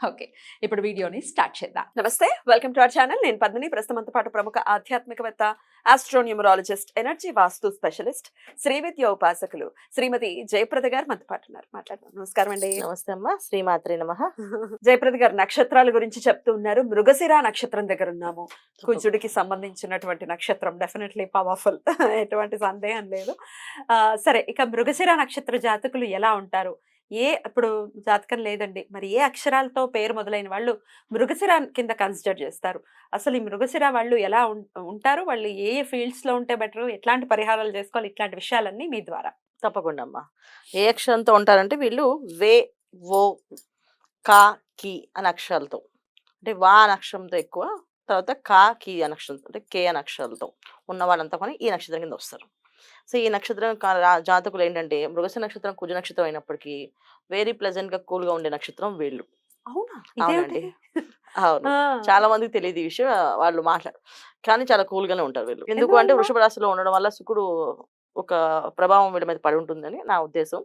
Okay ఇప్పుడు వీడియోని start చేద్దాం. నమస్తే వెల్కమ్ టు అవర్ ఛానల్. నేను పద్మిని. ప్రస్తుతంతో పాటు ప్రముఖ ఆధ్యాత్మికవేత్త astronumerologist energy vastu specialist Srividya ఉపాసకులు శ్రీమతి జయప్రద గారు మనతో పాటు ఉన్నారు. మాట్లాడదాం. నమస్కారం అండి. నమస్తే అమ్మా. శ్రీమాత్రి నమ. జయప్రద గారు నక్షత్రాల గురించి చెప్తూ ఉన్నారు. మృగశిర నక్షత్రం దగ్గర ఉన్నాము. కుజుడికి సంబంధించినటువంటి నక్షత్రం డెఫినెట్లీ పవర్ఫుల్ ఎటువంటి సందేహం లేదు. సరే ఇక మృగశిర నక్షత్ర జాతకులు ఎలా ఉంటారు? ఏ ఇప్పుడు జాతకం లేదండి. మరి ఏ అక్షరాలతో పేరు మొదలైన వాళ్ళు మృగశిర కింద కన్సిడర్ చేస్తారు. అసలు ఈ మృగశిర వాళ్ళు ఎలా ఉంటారు? వాళ్ళు ఏ ఏ ఫీల్డ్స్లో ఉంటే బెటర్? ఎట్లాంటి పరిహారాలు చేసుకోవాలి? ఇట్లాంటి విషయాలన్నీ మీ ద్వారా. తప్పకుండా అమ్మా. ఏ అక్షరంతో ఉంటారంటే వీళ్ళు వే ఓ కా కి అనే అక్షరాలతో. అంటే వా అనే అక్షరంతో ఎక్కువ తర్వాత కా కి అనే అక్షరంతో అంటే కే అనే అక్షరాలతో ఉన్న వాళ్ళంతా కానీ ఈ నక్షత్రం కింద వస్తారు. సో ఈ నక్షత్రం జాతకులు ఏంటంటే మృగశ నక్షత్రం కుజ నక్షత్రం అయినప్పటికీ వెరీ ప్లెజెంట్గా కూల్గా ఉండే నక్షత్రం వీళ్ళు. అవునా? అవునండి. అవును. చాలా మందికి తెలియదు ఈ విషయం. వాళ్ళు మాట్లాడు కానీ చాలా కూల్ గానే ఉంటారు వీళ్ళు. ఎందుకు అంటే? వృషభ రాశిలో ఉండడం వల్ల శుకుడు ఒక ప్రభావం వీళ్ళ మీద పడి ఉంటుందని నా ఉద్దేశం.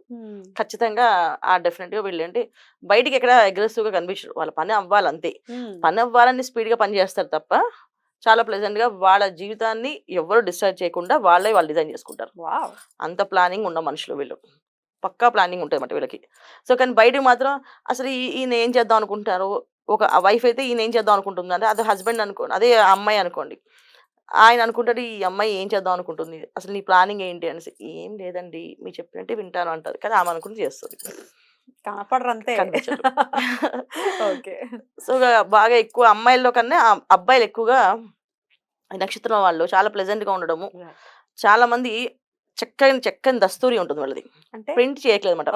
ఖచ్చితంగా ఆ డెఫినెట్గా వీళ్ళు అంటే బయటికి ఎక్కడ అగ్రెసివ్గా కనిపించరు. వాళ్ళ పని అవ్వాలి అంతే పని అవ్వాలని స్పీడ్గా పని చేస్తారు తప్ప చాలా ప్లెజెంట్గా వాళ్ళ జీవితాన్ని ఎవరు డిస్టర్బ్ చేయకుండా వాళ్ళే వాళ్ళు డిజైన్ చేసుకుంటారు. అంత ప్లానింగ్ ఉన్న మనుషులు వీళ్ళు. పక్కా ప్లానింగ్ ఉంటుంది అన్నమాట వీళ్ళకి. సో కానీ బయటకు మాత్రం అసలు ఈయన ఏం చేద్దాం అనుకుంటారు ఒక వైఫ్ అయితే ఈయన ఏం చేద్దాం అనుకుంటుంది అంటే అది హస్బెండ్ అనుకోండి అదే అమ్మాయి అనుకోండి. ఆయన అనుకుంటాడు ఈ అమ్మాయి ఏం చేద్దాం అనుకుంటుంది? అసలు నీ ప్లానింగ్ ఏంటి? అనేసి ఏం లేదండి మీరు చెప్పినట్టే వింటాను అంటారు. కానీ ఆమె అనుకుంటే చేస్తుంది. కనపడరు అంతే. ఓకే. సో బాగా ఎక్కువ అమ్మాయిల్లో కన్నా అబ్బాయిలు ఎక్కువగా నక్షత్రం వాళ్ళు చాలా ప్లెజెంట్గా ఉండడము. చాలా మంది చక్కని చక్కని దస్తూరి ఉంటుంది వాళ్ళది. ప్రింట్ చేయట్లేదు అనమాట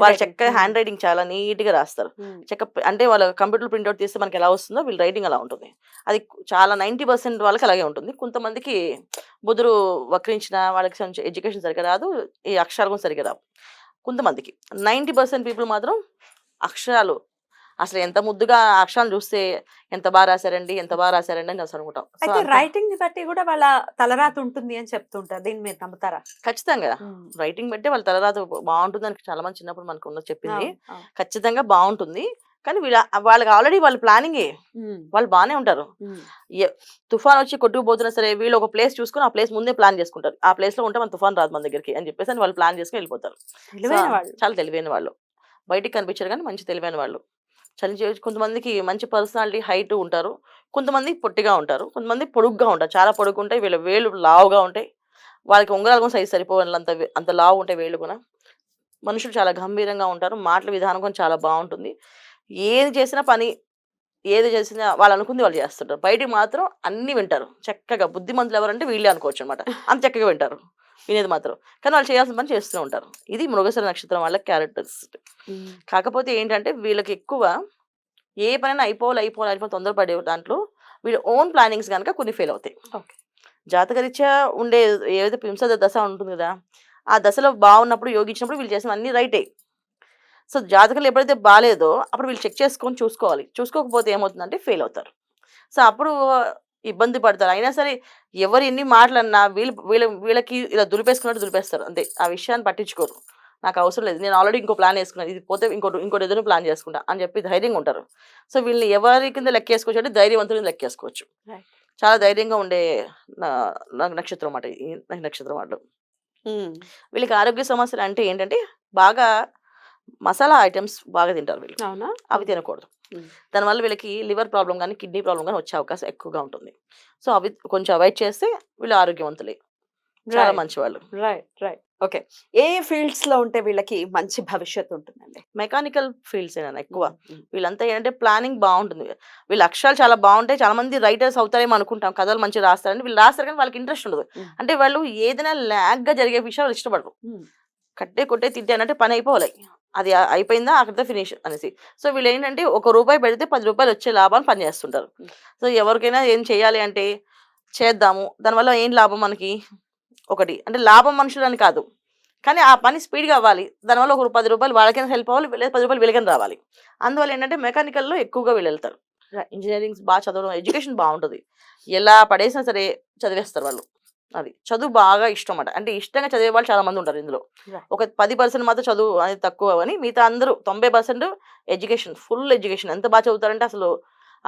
వాళ్ళ చక్కగా హ్యాండ్ రైటింగ్ చాలా నీట్గా రాస్తారు చెక్క అంటే వాళ్ళ కంప్యూటర్ ప్రింట్అవుట్ తీస్తే మనకి ఎలా వస్తుందో వీళ్ళ రైటింగ్ అలా ఉంటుంది. అది చాలా నైంటీ పర్సెంట్ వాళ్ళకి అలాగే ఉంటుంది. కొంతమందికి బుధుడు వక్రించిన వాళ్ళకి ఎడ్యుకేషన్ సరిగ్గా రాదు. ఈ అక్షరాలు కూడా సరిగ్గా రావు. కొంతమందికి. నైంటీ పర్సెంట్ పీపుల్ మాత్రం అక్షరాలు అసలు ఎంత ముద్దుగా అక్షరాలు చూస్తే ఎంత బాగా రాశారండి ఎంత బాగా రాశారండి అని అసలు అనుకుంటాం. అయితే రైటింగ్ని బట్టి కూడా వాళ్ళ తలరాత ఉంటుంది అని చెప్తుంటారు. దీన్ని మీరు నమ్ముతారా? ఖచ్చితంగా. రైటింగ్ బట్టి వాళ్ళ తర్వాత బాగుంటుంది అని చాలా మంది చిన్నప్పుడు మనకు ఉన్న చెప్పింది. ఖచ్చితంగా బాగుంటుంది. కానీ వీళ్ళ వాళ్ళకి ఆల్రెడీ వాళ్ళ ప్లానింగే వాళ్ళు బాగానే ఉంటారు. తుఫాన్ వచ్చి కొట్టుకుపోతున్నా సరే వీళ్ళు ఒక ప్లేస్ చూసుకుని ఆ ప్లేస్ ముందే ప్లాన్ చేసుకుంటారు. ఆ ప్లేస్లో ఉంటే మన తుఫాన్ రాదు మన దగ్గరికి అని చెప్పేసి వాళ్ళు ప్లాన్ చేసుకుని వెళ్ళిపోతారు. తెలివైన సో, వాళ్ళు. చాలా తెలివైన వాళ్ళు. బయటికి కనిపించారు కానీ మంచి తెలివైన వాళ్ళు. చలి కొంతమందికి మంచి పర్సనాలిటీ హైట్ ఉంటారు. కొంతమంది పొట్టిగా ఉంటారు. కొంతమంది పొడుగ్గా ఉంటారు. చాలా పొడుగు ఉంటాయి వీళ్ళ వేళ్ళు లావుగా ఉంటాయి. వాళ్ళకి ఉంగరాలు కూడా సైజ్ సరిపోవాలంత అంత లావు ఉంటాయి వేళ్ళు కూడా. మనుషులు చాలా గంభీరంగా ఉంటారు. మాటల విధానం కూడా చాలా బాగుంటుంది. ఏది చేసినా పని ఏది చేసినా వాళ్ళు అనుకుంది వాళ్ళు చేస్తుంటారు. బయటికి మాత్రం అన్ని వింటారు. చక్కగా బుద్ధిమంతులు ఎవరంటే వీళ్ళే అనుకోవచ్చు అనమాట అంత చక్కగా వింటారు. వినేది మాత్రం. కానీ వాళ్ళు చేయాల్సిన పని చేస్తూ ఉంటారు. ఇది మృగశిర నక్షత్రం వాళ్ళ క్యారెక్టర్స్. కాకపోతే ఏంటంటే వీళ్ళకి ఎక్కువ ఏ పనైనా అయిపోవాలి అయిపోవాలి అయిపోవాలి తొందరపడే దాంట్లో వీళ్ళ ఓన్ ప్లానింగ్స్ కనుక కొన్ని ఫెయిల్ అవుతాయి. జాతకరీత్యా ఉండే ఏదైతే పింస దశ ఉంటుంది కదా ఆ దశలో బాగున్నప్పుడు యోగించినప్పుడు వీళ్ళు చేసిన అన్ని రైటే. సో జాతకాలు ఎప్పుడైతే బాగాలేదో అప్పుడు వీళ్ళు చెక్ చేసుకొని చూసుకోవాలి. చూసుకోకపోతే ఏమవుతుందంటే ఫెయిల్ అవుతారు. సో అప్పుడు ఇబ్బంది పడతారు. అయినా సరే ఎవరు ఎన్ని మాటలన్నా వీళ్ళు వీళ్ళ వీళ్ళకి ఇలా దులిపేసుకున్నట్టు దులిపేస్తారు. అంతే. ఆ విషయాన్ని పట్టించుకోరు. నాకు అవసరం లేదు. నేను ఆల్రెడీ ఇంకో ప్లాన్ వేసుకున్నాను ఇది పోతే ఇంకోటి ఇంకోటి ఏదైనా ప్లాన్ చేసుకుంటా అని చెప్పి ధైర్యంగా ఉంటారు. సో వీళ్ళని ఎవరి కింద లెక్కేసుకోవచ్చు అంటే ధైర్యవంతుల కింద లెక్కేసుకోవచ్చు. చాలా ధైర్యంగా ఉండే నక్షత్రం అన్నమాట ఈ నక్షత్రం వాళ్ళు. ఉమ్, వీళ్ళకి ఆరోగ్య సమస్యలు అంటే ఏంటంటే బాగా మసాలా ఐటమ్స్ బాగా తింటారు వీళ్ళు. అవునా? అవి తినకూడదు. దానివల్ల వీళ్ళకి లివర్ ప్రాబ్లం కానీ కిడ్నీ ప్రాబ్లం కానీ వచ్చే అవకాశం ఎక్కువగా ఉంటుంది. సో అవి కొంచెం అవాయిడ్ చేస్తే వీళ్ళు ఆరోగ్యవంతులే. చాలా. మంచి వాళ్ళు రైట్ రైట్ ఓకే ఏ ఫీల్డ్స్లో ఉంటే వీళ్ళకి మంచి భవిష్యత్తు ఉంటుందండి? మెకానికల్ ఫీల్డ్స్ ఏనా? ఎక్కువ. వీళ్ళంతా ఏంటంటే ప్లానింగ్ బాగుంటుంది. వీళ్ళ అక్షరాలు చాలా బాగుంటాయి. చాలా మంది రైటర్స్ అవుతారేమో అనుకుంటాం. కథలు మంచిగా రాస్తారని వీళ్ళు రాస్తారు కానీ వాళ్ళకి ఇంట్రెస్ట్ ఉండదు. అంటే వాళ్ళు ఏదైనా ల్యాగ్గా జరిగే విషయాలు ఇష్టపడరు. ఉమ్, కట్టే కొట్టే తిట్టే అంటే పని అయిపోవాలి. అది అయిపోయిందా అక్కడితో ఫినిష్ అనేసి. సో వీళ్ళు ఏంటంటే ఒక రూపాయి పెడితే పది రూపాయలు వచ్చే లాభాన్ని పని చేస్తుంటారు. Mm. సో ఎవరికైనా ఏం చేయాలి అంటే చేద్దాము. దానివల్ల ఏం లాభం మనకి? ఒకటి అంటే లాభం మనుషులని కాదు. కానీ ఆ పని స్పీడ్గా అవ్వాలి. దానివల్ల ఒక పది రూపాయలు వాళ్ళకైనా హెల్ప్ అవ్వాలి లేదా పది రూపాయలు వీళ్ళకైనా రావాలి. అందువల్ల ఏంటంటే మెకానికల్లో ఎక్కువగా వీళ్ళు వెళ్తారు Right. ఇంజనీరింగ్ బాగా చదవడం ఎడ్యుకేషన్ బాగుంటుంది. ఎలా పడేసినా సరే చదివేస్తారు వాళ్ళు. అది. చదువు బాగా ఇష్టం అన్నమాట అంటే ఇష్టంగా చదివే వాళ్ళు చాలా మంది ఉంటారు ఇందులో. ఒక పది పర్సెంట్ మాత్రం చదువు అనేది తక్కువ అని మిగతా అందరూ తొంభై పర్సెంట్ ఎడ్యుకేషన్ ఫుల్ ఎడ్యుకేషన్. ఎంత బాగా చదువుతారంటే అసలు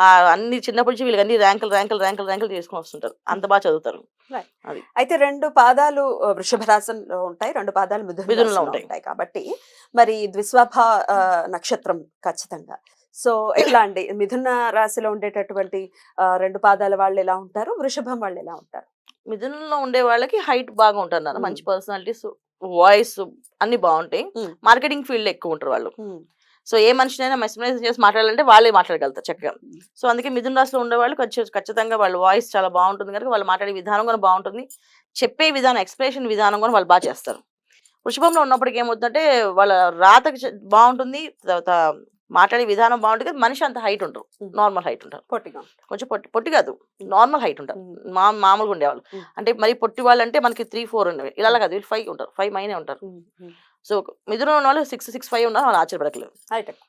ఆ అన్ని చిన్నప్పటి నుంచి వీళ్ళకి అన్ని ర్యాంకులు ర్యాంకులు ర్యాంకులు ర్యాంకులు చేసుకొని వస్తుంటారు. అంత బాగా చదువుతారు. అయితే రెండు పాదాలు వృషభ రాశిలో ఉంటాయి. రెండు పాదాలు మిథున మిథునంలో ఉంటాయి. కాబట్టి మరి ద్విస్వభ నక్షత్రం ఖచ్చితంగా. సో ఎట్లా అండి? మిథున రాశిలో ఉండేటటువంటి రెండు పాదాల వాళ్ళు ఎలా ఉంటారు? వృషభం వాళ్ళు ఎలా ఉంటారు? మిథునంలో ఉండే వాళ్ళకి హైట్ బాగా ఉంటారు. మంచి పర్సనాలిటీస్ వాయిస్ అన్ని బాగుంటాయి. మార్కెటింగ్ ఫీల్డ్ ఎక్కువ ఉంటారు వాళ్ళు. సో ఏ మనిషినైనా మెస్మరైజ్ చేసి మాట్లాడాలంటే వాళ్ళే మాట్లాడగలుగుతారు చక్కగా. సో అందుకే మిథున రాశిలో ఉండే వాళ్ళు ఖచ్చి- ఖచ్చితంగా వాళ్ళ వాయిస్ చాలా బాగుంటుంది కనుక వాళ్ళు మాట్లాడే విధానం కూడా బాగుంటుంది. చెప్పే విధానం ఎక్స్ప్రెషన్ విధానం కూడా వాళ్ళు బాగా చేస్తారు. వృషభంలో ఉన్నప్పటికీ ఏమవుతుందంటే వాళ్ళ రాతకి బాగుంటుంది. తర్వాత మాట్లాడే విధానం బాగుంటుంది కానీ మనిషి అంత హైట్ ఉంటారు. నార్మల్ హైట్ ఉంటారు. పొట్టిగా కొంచెం పొట్టి పొట్టి కాదు నార్మల్ హైట్ ఉంటారు. మా మామూలుగా ఉండేవాళ్ళు. అంటే మరి పొట్టి వాళ్ళు అంటే మనకి త్రీ ఫోర్ ఉండేవి. ఇలా కాదు వీళ్ళు ఫైవ్ ఉంటారు. ఫైవ్ మైనే ఉంటారు. సో మిథున ఉన్న వాళ్ళు సిక్స్ సిక్స్ ఫైవ్ ఉన్నారు వాళ్ళు ఆశ్చర్యపడకలేదు హైటెక్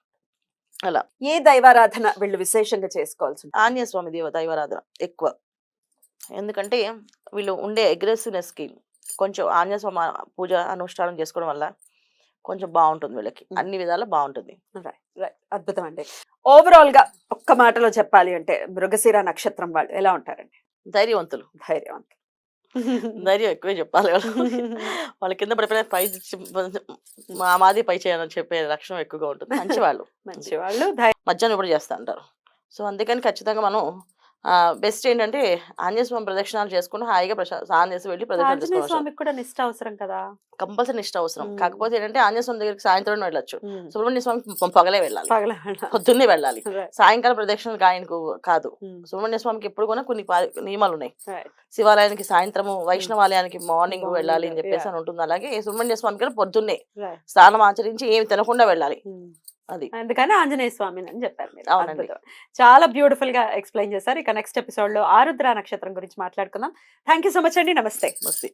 అలా. ఏ దైవారాధన వీళ్ళు విశేషంగా చేసుకోవాల్సి? ఆంజనేయ స్వామి దేవ దైవారాధన ఎక్కువ. ఎందుకంటే వీళ్ళు ఉండే aggressiveness కి కొంచెం ఆంజనేయ స్వామి పూజ అనుష్ఠానం చేసుకోవడం వల్ల కొంచెం బాగుంటుంది వీళ్ళకి. అన్ని విధాలా బాగుంటుంది. అద్భుతం అండి. ఓవరాల్గా ఒక్క మాటలో చెప్పాలి అంటే మృగశిర నక్షత్రం వాళ్ళు ఎలా ఉంటారండి? ధైర్యవంతులు. ధైర్యవంతులు. ధైర్యం ఎక్కువే చెప్పాలి వాళ్ళు వాళ్ళ కింద పడిపోయిన పై మా మాది పై చేయాలని చెప్పే లక్షణం ఎక్కువగా ఉంటుంది. మంచి వాళ్ళు మంచి వాళ్ళు మధ్యాహ్నం ఇప్పుడు చేస్తూ ఉంటారు సో అందుకని ఖచ్చితంగా మనం బెస్ట్ ఏంటంటే ఆంజనేయ స్వామి ప్రదక్షిణాలు చేసుకుని హాయిగా స్నానం చేసి వెళ్ళి ప్రదక్షిణ స్వామికి కూడా నిష్ట అవసరం కదా కంపల్సరీ నిష్ట అవసరం. కాకపోతే ఏంటంటే ఆంజనేయ స్వామి దగ్గరికి సాయంత్రం వెళ్ళొచ్చు సుబ్రహ్మణ్య స్వామి పగలే వెళ్ళాలి పొద్దున్నే వెళ్ళాలి. సాయంకాలం ప్రదక్షిణలు ఆయనకు కాదు. సుబ్రహ్మణ్య స్వామికి ఎప్పుడు కూడా కొన్ని నియమాలు ఉన్నాయి. శివాలయానికి సాయంత్రము వైష్ణవాలయానికి మార్నింగ్ వెళ్ళాలి అని చెప్పేసి. అని ఉంటుంది అలాగే సుబ్రహ్మణ్య స్వామికి పొద్దున్నే. స్నానం ఆచరించి ఏమి తినకుండా వెళ్ళాలి. అది. అందుకని ఆంజనేయ స్వామిని అని చెప్పారు మీరు. చాలా బ్యూటిఫుల్గా ఎక్స్ప్లెయిన్ చేశారు. ఇక నెక్స్ట్ ఎపిసోడ్లో ఆరుద్ర నక్షత్రం గురించి మాట్లాడుకుందాం. థ్యాంక్ యూ సో మచ్ అండి. నమస్తే. మస్తీ